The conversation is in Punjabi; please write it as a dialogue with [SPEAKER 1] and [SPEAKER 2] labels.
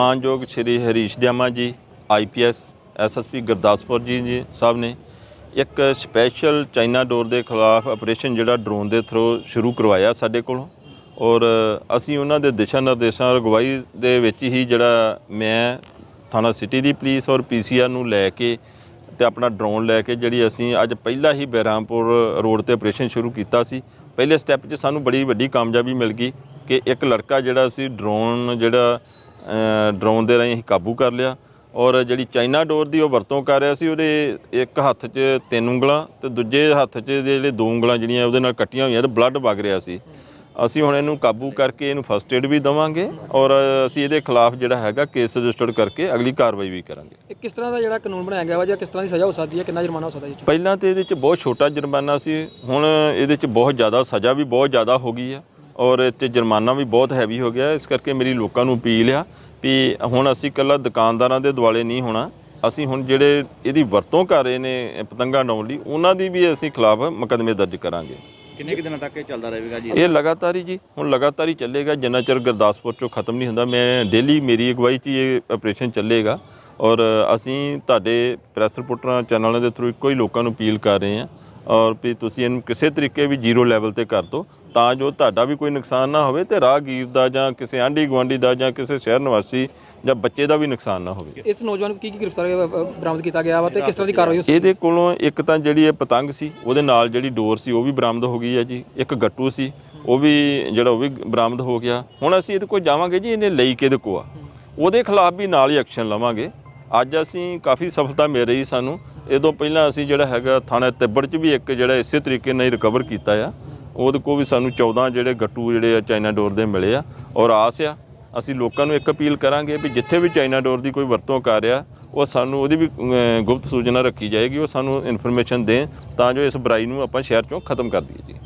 [SPEAKER 1] ਮਾਨਯੋਗ ਸ਼੍ਰੀ ਹਰੀਸ਼ ਦਿਆਮਾ ਜੀ ਆਈਪੀਐਸ ਐਸਐਸਪੀ ਗੁਰਦਾਸਪੁਰ ਜੀ ਜੀ ਸਾਹਿਬ ਨੇ ਇੱਕ ਸਪੈਸ਼ਲ ਚਾਈਨਾ ਡੋਰ ਦੇ ਖਿਲਾਫ ਆਪਰੇਸ਼ਨ ਜਿਹੜਾ ਡਰੋਨ ਦੇ ਥਰੂ ਸ਼ੁਰੂ ਕਰਵਾਇਆ ਸਾਡੇ ਕੋਲੋਂ। ਔਰ ਅਸੀਂ ਉਹਨਾਂ ਦੇ ਦਿਸ਼ਾ ਨਿਰਦੇਸ਼ਾਂ ਅਗਵਾਈ ਦੇ ਵਿੱਚ ਹੀ ਜਿਹੜਾ ਮੈਂ ਥਾਣਾ ਸਿਟੀ ਦੀ ਪੁਲਿਸ ਔਰ ਪੀਸੀਆਰ ਨੂੰ ਲੈ ਕੇ ਤੇ ਆਪਣਾ ਡਰੋਨ ਲੈ ਕੇ ਜਿਹੜੀ ਅਸੀਂ ਅੱਜ ਪਹਿਲਾਂ ਹੀ ਬਹਿਰਾਮਪੁਰ ਰੋਡ ਤੇ ਆਪਰੇਸ਼ਨ ਸ਼ੁਰੂ ਕੀਤਾ ਸੀ, ਪਹਿਲੇ ਸਟੈਪ 'ਚ ਸਾਨੂੰ ਬੜੀ ਵੱਡੀ ਕਾਮਯਾਬੀ ਮਿਲ ਗਈ ਕਿ ਇੱਕ ਲੜਕਾ ਜਿਹੜਾ ਸੀ ਡਰੋਨ ਜਿਹੜਾ ਡਰੋਨ ਦੇ ਰਾਹੀਂ ਅਸੀਂ ਕਾਬੂ ਕਰ ਲਿਆ। ਔਰ ਜਿਹੜੀ ਚਾਈਨਾ ਡੋਰ ਦੀ ਉਹ ਵਰਤੋਂ ਕਰ ਰਿਹਾ ਸੀ ਉਹਦੇ ਇੱਕ ਹੱਥ 'ਚ ਤਿੰਨ ਉਂਗਲਾਂ ਤੇ ਦੂਜੇ ਹੱਥ 'ਚ ਜਿਹੜੇ ਦੋ ਉਂਗਲਾਂ ਜਿਹੜੀਆਂ ਉਹਦੇ ਨਾਲ ਕੱਟੀਆਂ ਹੋਈਆਂ ਤੇ ਬਲੱਡ ਵਗ ਰਿਹਾ ਸੀ। ਅਸੀਂ ਹੁਣ ਇਹਨੂੰ ਕਾਬੂ ਕਰਕੇ ਇਹਨੂੰ ਫਸਟ ਏਡ ਵੀ ਦਵਾਂਗੇ ਔਰ ਅਸੀਂ ਇਹਦੇ ਖਿਲਾਫ ਜਿਹੜਾ ਹੈਗਾ ਕੇਸ ਰਜਿਸਟਰਡ ਕਰਕੇ ਅਗਲੀ ਕਾਰਵਾਈ ਵੀ ਕਰਾਂਗੇ।
[SPEAKER 2] ਇਹ ਕਿਸ ਤਰ੍ਹਾਂ ਦਾ ਜਿਹੜਾ ਕਾਨੂੰਨ ਬਣਾਇਆ ਗਿਆ ਵਾ ਜਾਂ ਕਿਸ ਤਰ੍ਹਾਂ ਦੀ ਸਜ਼ਾ ਹੋ ਸਕਦੀ ਹੈ? ਕਿੰਨਾ ਜੁਰਮਾਨਾ ਹੋ ਸਕਦਾ ਜੀ?
[SPEAKER 1] ਪਹਿਲਾਂ ਤੇ ਇਹਦੇ 'ਚ ਬਹੁਤ ਛੋਟਾ ਜੁਰਮਾਨਾ ਸੀ ਹੁਣ ਇਹਦੇ 'ਚ ਬਹੁਤ ਜ਼ਿਆਦਾ ਸਜ਼ਾ ਵੀ ਬਹੁਤ ਜ਼ਿਆਦਾ ਹੋ ਗਈ ਹੈ। ਔਰ 'ਤੇ ਜੁਰਮਾਨਾ ਵੀ ਬਹੁਤ ਹੈਵੀ ਹੋ ਗਿਆ। ਇਸ ਕਰਕੇ ਮੇਰੀ ਲੋਕਾਂ ਨੂੰ ਅਪੀਲ ਆ ਵੀ ਹੁਣ ਅਸੀਂ ਇਕੱਲਾ ਦੁਕਾਨਦਾਰਾਂ ਦੇ ਦੁਆਲੇ ਨਹੀਂ ਹੋਣਾ। ਅਸੀਂ ਹੁਣ ਜਿਹੜੇ ਇਹਦੀ ਵਰਤੋਂ ਕਰ ਰਹੇ ਨੇ ਪਤੰਗਾਂ ਉਡਾਉਣ ਲਈ ਉਹਨਾਂ ਦੀ ਵੀ ਅਸੀਂ ਖਿਲਾਫ ਮੁਕੱਦਮੇ ਦਰਜ ਕਰਾਂਗੇ।
[SPEAKER 3] ਕਿੰਨੇ ਕੁ ਦਿਨਾਂ ਤੱਕ ਇਹ ਚੱਲਦਾ ਰਹੇਗਾ ਜੀ?
[SPEAKER 1] ਇਹ ਲਗਾਤਾਰ ਹੀ ਜੀ ਹੁਣ ਲਗਾਤਾਰ ਹੀ ਚੱਲੇਗਾ। ਜਿੰਨਾ ਚਿਰ ਗੁਰਦਾਸਪੁਰ ਚੋਂ ਖਤਮ ਨਹੀਂ ਹੁੰਦਾ ਮੈਂ ਡੇਲੀ ਮੇਰੀ ਅਗਵਾਈ 'ਚ ਇਹ ਆਪਰੇਸ਼ਨ ਚੱਲੇਗਾ। ਔਰ ਅਸੀਂ ਤੁਹਾਡੇ ਪ੍ਰੈਸ ਰਿਪੋਰਟਰਾਂ ਚੈਨਲਾਂ ਦੇ ਥਰੂ ਇੱਕੋ ਹੀ ਲੋਕਾਂ ਨੂੰ ਅਪੀਲ ਕਰ ਰਹੇ ਹਾਂ। ਔਰ ਵੀ ਤੁਸੀਂ ਇਹਨੂੰ ਕਿਸੇ ਤਰੀਕੇ ਵੀ ਜ਼ੀਰੋ ਲੈਵਲ ਤੇ ਕਰ ਦਿਓ। ਤਾਂ ਜੋ ਤੁਹਾਡਾ ਵੀ ਕੋਈ ਨੁਕਸਾਨ ਨਾ ਹੋਵੇ ਤੇ ਰਾਹਗੀਰ ਦਾ ਜਾਂ ਕਿਸੇ ਆਂਢੀ ਗੁਆਂਢੀ ਦਾ ਜਾਂ ਕਿਸੇ ਸ਼ਹਿਰ ਨਿਵਾਸੀ ਜਾਂ ਬੱਚੇ ਦਾ ਵੀ ਨੁਕਸਾਨ ਨਾ ਹੋਵੇ।
[SPEAKER 2] ਇਸ ਨੌਜਵਾਨ ਨੂੰ ਕੀ ਕੀ ਗ੍ਰਿਫਤਾਰ ਬਰਾਮਦ ਕੀਤਾ ਗਿਆ ਵਾ ਤੇ ਕਿਸ ਤਰ੍ਹਾਂ ਦੀ ਕਾਰਵਾਈ ਹੋ ਸਕਦੀ
[SPEAKER 1] ਇਹਦੇ ਕੋਲੋਂ ਇੱਕ ਤਾਂ ਜਿਹੜੀ ਇਹ ਪਤੰਗ ਸੀ ਉਹਦੇ ਨਾਲ ਜਿਹੜੀ ਡੋਰ ਸੀ ਉਹ ਵੀ ਬਰਾਮਦ ਹੋ ਗਈ ਹੈ ਜੀ। ਇੱਕ ਗੱਟੂ ਸੀ ਉਹ ਵੀ ਜਿਹੜਾ ਉਹ ਵੀ ਬਰਾਮਦ ਹੋ ਗਿਆ। ਹੁਣ ਅਸੀਂ ਇਹਦੇ ਕੋਲ ਜਾਵਾਂਗੇ ਜੀ ਇਹਨੇ ਲਈ ਕਿਹਦੇ ਕੋ ਆ? ਉਹਦੇ ਖਿਲਾਫ ਵੀ ਨਾਲ ਹੀ ਐਕਸ਼ਨ ਲਵਾਂਗੇ। ਅੱਜ ਅਸੀਂ ਕਾਫੀ ਸਫਲਤਾ ਮਿਲ ਰਹੀ ਸਾਨੂੰ। ਇਹ ਤੋਂ ਪਹਿਲਾਂ ਅਸੀਂ ਜਿਹੜਾ ਹੈਗਾ ਥਾਣਾ ਤਿੱਬੜ 'ਚ ਵੀ ਇੱਕ ਜਿਹੜਾ ਇਸੇ ਤਰੀਕੇ ਨਾਲ ਰਿਕਵਰ ਕੀਤਾ ਆ। ਉਹਦੇ ਕੋ ਵੀ ਸਾਨੂੰ 14 ਜਿਹੜੇ ਗੱਟੂ ਜਿਹੜੇ ਆ ਚਾਈਨਾ ਡੋਰ ਦੇ ਮਿਲੇ ਆ ਔਰ ਆਸ ਆ, ਅਸੀਂ ਲੋਕਾਂ ਨੂੰ ਇੱਕ ਅਪੀਲ ਕਰਾਂਗੇ ਵੀ ਜਿੱਥੇ ਵੀ ਚਾਈਨਾ ਡੋਰ ਦੀ ਕੋਈ ਵਰਤੋਂ ਕਰ ਰਿਹਾ, ਉਹ ਸਾਨੂੰ ਉਹਦੀ ਵੀ ਗੁਪਤ ਸੂਚਨਾ ਰੱਖੀ ਜਾਏਗੀ, ਉਹ ਸਾਨੂੰ ਇਨਫੋਰਮੇਸ਼ਨ ਦੇਣ ਤਾਂ ਜੋ ਇਸ ਬੁਰਾਈ ਨੂੰ ਆਪਾਂ ਸ਼ਹਿਰ ਚੋਂ ਖਤਮ ਕਰ ਦਈਏ ਜੀ।